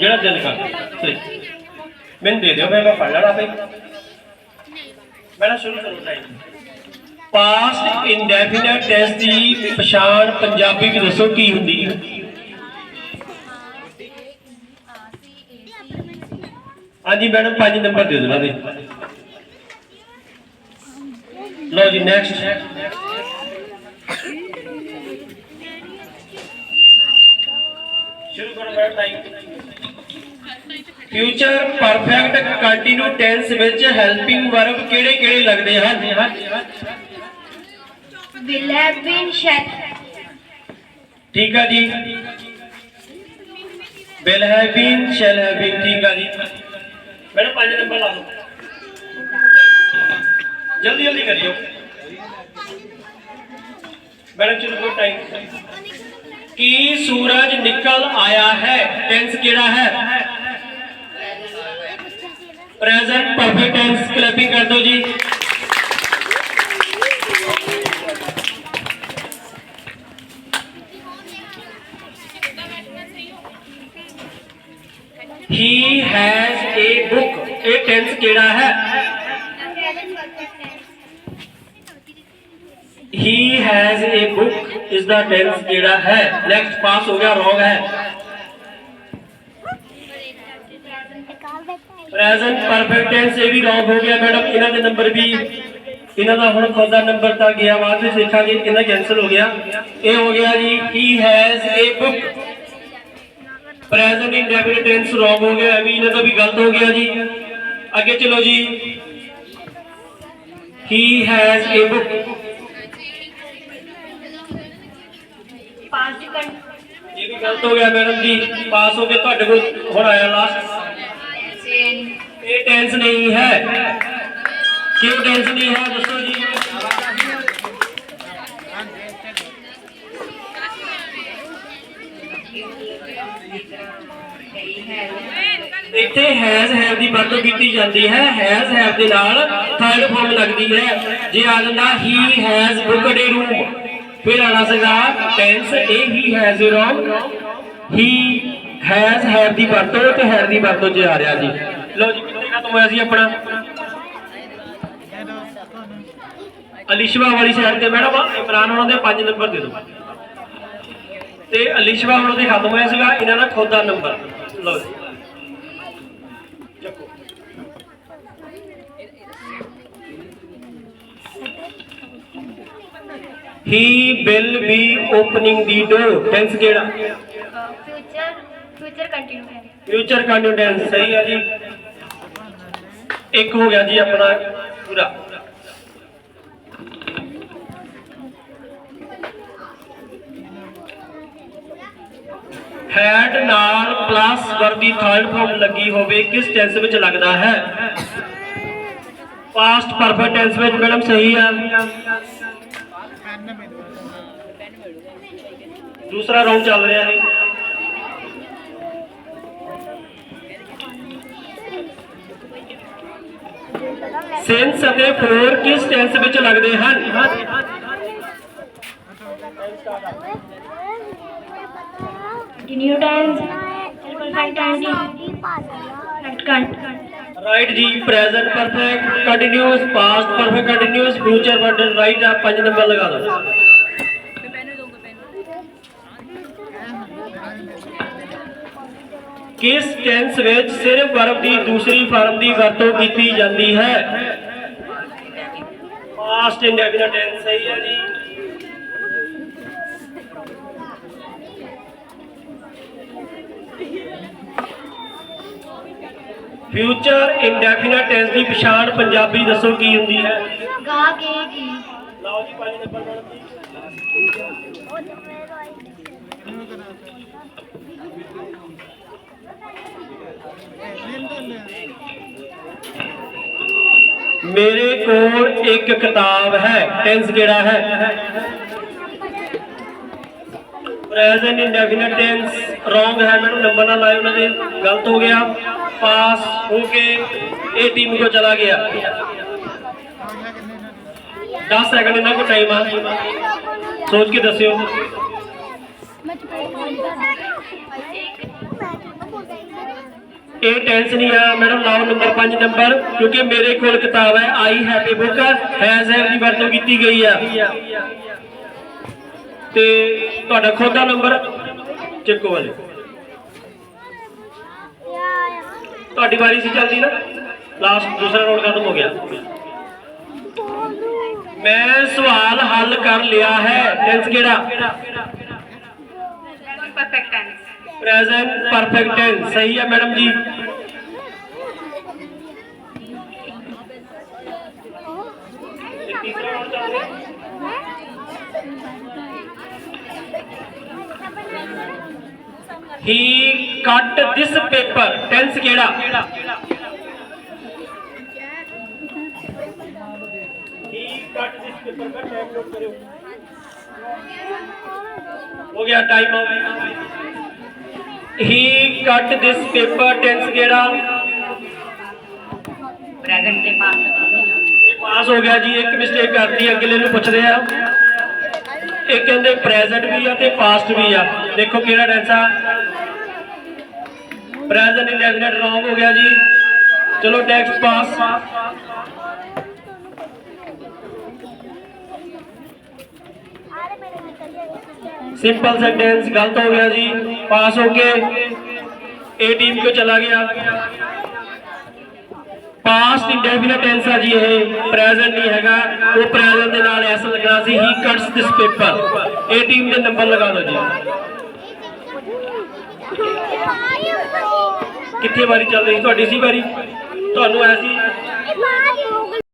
ਜਿਹੜਾ ਦਿਲ ਕਰਦਾ ਸਹੀ ਮੈਨੂੰ ਦੇ ਦਿਓ ਮੈਂ ਮੈਂ ਪੜ ਲੈਣਾ ਆਪੇ ਮੈਡਮ ਸ਼ੁਰੂ ਕਰੋ ਟਾਈਮ ਪਾਸਟ ਇੰਡੈਫੀਨਿਟ ਟੈਂਸ ਦੀ ਪਛਾਣ ਪੰਜਾਬੀ ਵਿੱਚ ਦੱਸੋ ਕੀ ਹੁੰਦੀ ਹੈ? ਹਾਂਜੀ, ਮੈਡਮ 5 ਨੰਬਰ ਦੇ ਦਿਓ ਦੇ। ਲਓ ਜੀ ਨੈਕਸਟ ਸ਼ੁਰੂ ਕਰੋ madam time future perfect continue tense ਵਿੱਚ ਹੈਲਪਿੰਗ ਵਰਬ ਕਿਹੜੇ ਕਿਹੜੇ ਲੱਗਦੇ ਹਨ? Will have been shall ਠੀਕ ਆ ਜੀ। Will have been shall have been ਠੀਕ ਆ ਜੀ। ਮੈਡਮ ਪੰਜ ਨੰਬਰ ਲਾ ਲਓ ਜਲਦੀ ਜਲਦੀ ਕਰਿਓ। ਮੈਡਮ ਚਲੋ ਕੋਈ ਟਾਈਮ ਕੀ ਸੂਰਜ ਨਿਕਲ ਆਇਆ ਹੈ ਟੈਂਸ ਕਿਹੜਾ ਹੈ ਪ੍ਰੈਜ਼ੈਂਟ ਪਰਫੈਕਟ ਟੈਂਸ ਕਲੈਪਿੰਗ ਕਰ ਦਿਓ ਜੀ ਹੀ ਹੈਜ਼ ਏ ਬੁੱਕ ਇਹ ਟੈਂਸ ਕਿਹੜਾ ਹੈ he has a book. Is the tense ਕਿਹੜਾ ਹੈ next ਪਾਸ ਹੋ ਗਿਆ wrong ਹੈ present perfect tense ਇਹ ਵੀ wrong ਹੋ ਗਿਆ ਮੈਡਮ ਇਹਨਾਂ ਦੇ ਨੰਬਰ ਵੀ ਇਹਨਾਂ ਦਾ ਹੁਣ ਖੁਦ ਦਾ ਨੰਬਰ ਤਾਂ ਗਿਆ ਬਾਅਦ ਵਿੱਚ ਦੇਖਾਂਗੇ ਇਹਨਾਂ ਕੈਨਸਲ ਹੋ ਗਿਆ ਇਹ ਹੋ ਗਿਆ ਜੀ he has a book. Present indefinite tense wrong ਹੋ ਗਿਆ ਇਹ ਵੀ ਇਹਨਾਂ ਦਾ ਵੀ ਗਲਤ ਹੋ ਗਿਆ ਜੀ ਅੱਗੇ ਚਲੋ ਜੀ he has a ਇਹ ਵੀ ਗਲਤ ਹੋ ਗਿਆ ਮੈਡਮ ਜੀ, ਪਾਸ ਹੋ ਕੇ ਤੁਹਾਡੇ ਕੋਲ ਹੁਣ ਆਇਆ ਲਾਸਟ ਇਹ ਟੈਂਸ ਨਹੀਂ ਹੈ। ਕਿਉਂ ਟੈਂਸ ਨਹੀਂ ਹੈ, ਦੱਸੋ ਜੀ। ਇੱਥੇ ਹੈਜ਼ ਹੈਵ ਦੀ ਵਰਤੋਂ ਕੀਤੀ ਜਾਂਦੀ ਹੈ। ਹੈਜ਼ ਹੈਵ ਦੇ ਨਾਲ ਥਰਡ ਫਾਰਮ ਲੱਗਦੀ ਹੈ। ਜੇ ਆ ਜਾਂਦਾ he has booked a room ਫਿਰ ਆਣਾ ਸੀਗਾ ਟੈਂਸ ਇਹ he has a room he has have ਦੀ ਵਰਤੋਂ ਤੇ ਹੈਡ ਦੀ ਵਰਤੋਂ ਚ ਆ ਰਿਹਾ ਜੀ। ਲਓ ਜੀ, ਕਿੱਥੇ ਖਤਮ ਹੋਇਆ ਸੀ ਆਪਣਾ? ਅਲਿਸ਼ਵਾ ਵਾਲੀ ਸਾਈਡ ਤੇ ਮੈਡਮ ਇਮਰਾਨ ਉਹਨਾਂ ਦੇ 5 ਨੰਬਰ ਦੇ ਦਿਓ। ਤੇ ਅਲਿਸ਼ਵਾ ਉਹਨਾਂ ਦੇ ਖਤਮ ਹੋਇਆ ਸੀਗਾ, ਇਹਨਾਂ ਦਾ ਖੁਦ ਦਾ ਨੰਬਰ ਲਓ ਜੀ। ਚੱਕੋ। He will be opening the door tense ਕਿਹੜਾ? Future future continue है ਫਿਊਚਰ ਕੰਟੀਨਿਊਸ ਸਹੀ ਹੈ ਜੀ। ਇੱਕ ਹੋ ਗਿਆ ਜੀ ਆਪਣਾ ਪੂਰਾ। ਹੈਡ ਨਾਲ ਪਲੱਸ ਵਰਬ ਦੀ ਥਰਡ ਫਾਰਮ ਲੱਗੀ ਹੋਵੇ ਕਿਸ ਟੈਂਸ ਵਿੱਚ ਲੱਗਦਾ ਹੈ? ਪਾਸਟ ਪਰਫੈਕਟ ਟੈਂਸ ਵਿੱਚ ਮੈਡਮ ਸਹੀ ਹੈ ਦੂਸਰਾ ਰਾਉਂਡ ਚੱਲ ਰਿਹਾ ਹੈ। ਸੈਂਸ ਅਤੇ ਫਲੋਰ ਕਿਸ ਟੈਂਸ ਵਿੱਚ ਲੱਗਦੇ ਹਨ? Continue tense perfect tense right ਜੀ present perfect continuous past perfect continuous future perfect right ਆ ਪੰਜ ਨੰਬਰ ਲਗਾ ਦਿਓ ਕਿਸ ਟੈਂਸ ਵਿੱਚ ਸਿਰਫ ਵਰਬ ਦੀ ਦੂਸਰੀ ਫਾਰਮ ਦੀ ਵਰਤੋਂ ਕੀਤੀ ਜਾਂਦੀ ਹੈ? ਪਾਸਟ ਇੰਡੈਫੀਨਿਟ ਟੈਂਸ ਹੈ ਜੀ। ਫਿਊਚਰ ਇੰਡੈਫੀਨਿਟ ਟੈਂਸ ਦੀ ਪਛਾਣ ਪੰਜਾਬੀ ਦੱਸੋ ਕੀ ਹੁੰਦੀ ਹੈ? ਗਾ ਕੇ ਕੀ? ਲਓ ਜੀ ਪੰਜ ਨੰਬਰ ਮੈਡਮ ਮੇਰੇ ਕੋਲ ਇੱਕ ਕਿਤਾਬ ਹੈ ਟੈਂਸ ਕਿਹੜਾ ਹੈ ਪ੍ਰੈਜ਼ੈਂਟ ਇੰਡੈਫਿਨਿਟ ਟੈਂਸ ਰੋਂਗ ਹੈ ਮੈਨੂੰ ਨੰਬਰ ਨਾ ਲਾਇਓ ਉਹਨਾਂ ਦੇ ਗਲਤ ਹੋ ਗਿਆ ਪਾਸ ਹੋ ਕੇ ਇਹ ਟੀਮ ਕੋ ਚਲਾ ਗਿਆ 10 ਸੈਕਿੰਡ ਇਹਨਾਂ ਕੋ ਟਾਈਮ ਆ ਸੋਚ ਕੇ ਦੱਸਿਓ मैं तो ਇਹ ਟੈਂਸ ਨਹੀਂ ਆ ਮੈਡਮ ਲਾਓ ਨੰਬਰ 5 ਨੰਬਰ ਕਿਉਂਕਿ ਮੇਰੇ ਕੋਲ ਕਿਤਾਬ ਹੈ, I have a book has have ਦੀ ਵਰਤੋਂ ਕੀਤੀ ਗਈ ਆ। ਤੇ ਤੁਹਾਡਾ ਖੁਦ ਦਾ ਨੰਬਰ ਚਿੰਕੋ ਵਾਲੇ ਤੁਹਾਡੀ ਵਾਰੀ ਸੀ ਚੱਲਦੀ ਨਾ ਲਾਸਟ ਦੂਸਰਾ ਰੌਂਡ ਖਤਮ ਹੋ ਗਿਆ। ਮੈਂ ਸਵਾਲ ਹੱਲ ਕਰ ਲਿਆ ਹੈ ਟੈਂਸ ਕਿਹੜਾ? टेंस ਪ੍ਰੈਜ਼ੈਂਟ ਪਰਫੈਕਟ ਟੈਂਸ ਸਹੀ ਹੈ ਮੈਡਮ ਜੀ ਇਹ ਤੀਸਰਾ round ਚੱਲ ਰਿਹਾ। He cut this paper tense he cut this paper tense gera present ਤੇ ਪਾਸ ਪਾਸ ਹੋ ਗਿਆ ਜੀ ਇੱਕ ਮਿਸਟੇਕ ਕਰਤੀ ਅਗਲੇ ਨੂੰ ਪੁੱਛਦੇ ਆ। ਇਹ ਕਹਿੰਦੇ ਪ੍ਰੈਜ਼ੈਂਟ ਵੀ ਆ ਤੇ ਪਾਸਟ ਵੀ ਆ। ਦੇਖੋ ਕਿਹੜਾ ਟੈਂਸ ਆ। ਪ੍ਰੈਜ਼ੈਂਟ ਇਨਡੈਫੀਨਿਟ ਰੋਂਗ ਹੋ ਗਿਆ ਜੀ। ਚਲੋ ਟੈਕਸਟ ਪਾਸ सिंपल सेंटेंस गलत हो गया जी पास हो के ए टीम को चला गया ਪਾਸਟ ਇੰਡੈਫੀਨਿਟ ਟੈਂਸ ਆ ਜੀ ਇਹ ਪ੍ਰੈਜ਼ੈਂਟ ਨਹੀਂ ਹੈਗਾ ਉਹ ਪ੍ਰੈਜ਼ੈਂਟ ਦੇ ਨਾਲ ਐਸ ਲੱਗਣਾ ਸੀ ਹੀ ਕਟਸ ਦਿਸ ਪੇਪਰ ਇਹ ਟੀਮ ਦੇ ਨੰਬਰ ਲਗਾ ਲਓ ਜੀ ਕਿੱਥੇ ਵਾਰੀ ਚੱਲ ਰਹੀ ਤੁਹਾਡੀ ਸੀ ਵਾਰੀ ਤੁਹਾਨੂੰ ਐਸੀ